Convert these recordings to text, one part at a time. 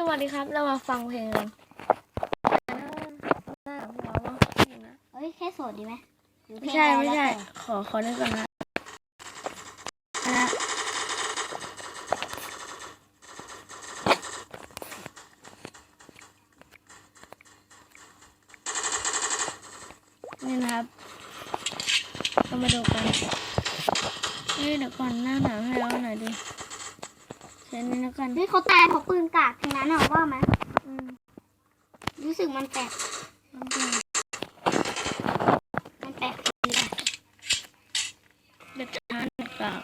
สวัสดีครับ เรามาฟังเพลงกันหน้าหัวว่าเพลงนะเฮ้ยแค่โสดดีไหมหรือเพลไม่งใช่อะรไม่ใช่ แล้วแต่ขอขอนึกก่อนนะนะนี่นะครับเรามาดูกันเฮ้ยเดี๋ยวก่อนหน้าหนาวให้เราหน่อยดิ เช่นนี้แล้วกันเฮ้ยเขาตายเพราะปืนกากทั้งนั้นเหรอว่าไหมอืมรู้สึกมันแปลกมันแปลกดีอะเด็ดช้านกาก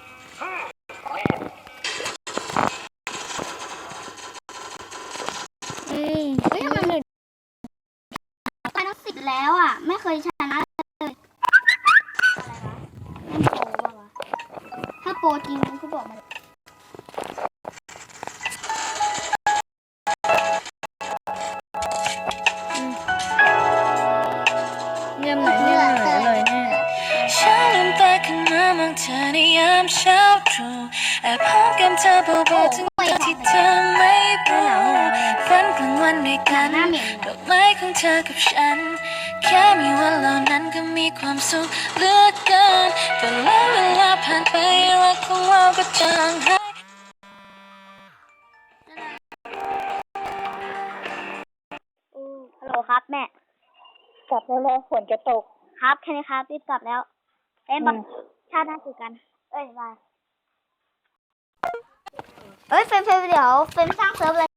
เฮ้ยเฮ้ยทำไมมันไปน้ำสิบแล้วอะ ไม่เคยชนะเลยอะไรวะเล่นโปรวะถ้าโปรจริงมันก็บอกมา เลยเงียบหน่อยเงียบหน่อยอร่อยแน่ฉันลืมตาขึ้นมามองเธอในยามเช้าตรู่แอบหอมแก้มเธอเบาๆถึงตอนที่เธอไม่รู้ฝันกลางวันด้วยกันหน้าเหม็นดอกไม้ของเธอกับฉัน แค่มีวันเหล่านั้นก็มีความสุขเหลือเกินแต่แล้วเวลาผ่านไปรักของเราก็จางหายฮัลโหลครับแม่ กลับแล้วรอฝนจะตก ครับแค่นี้ครับรีบกลับแล้วเอ้ยบักอืมชาติหน้าเจอกัน เอ้ยบายเอ้ยเฟรมเฟรมเดี๋ยวเฟรมสร้างเซิร์ฟเลย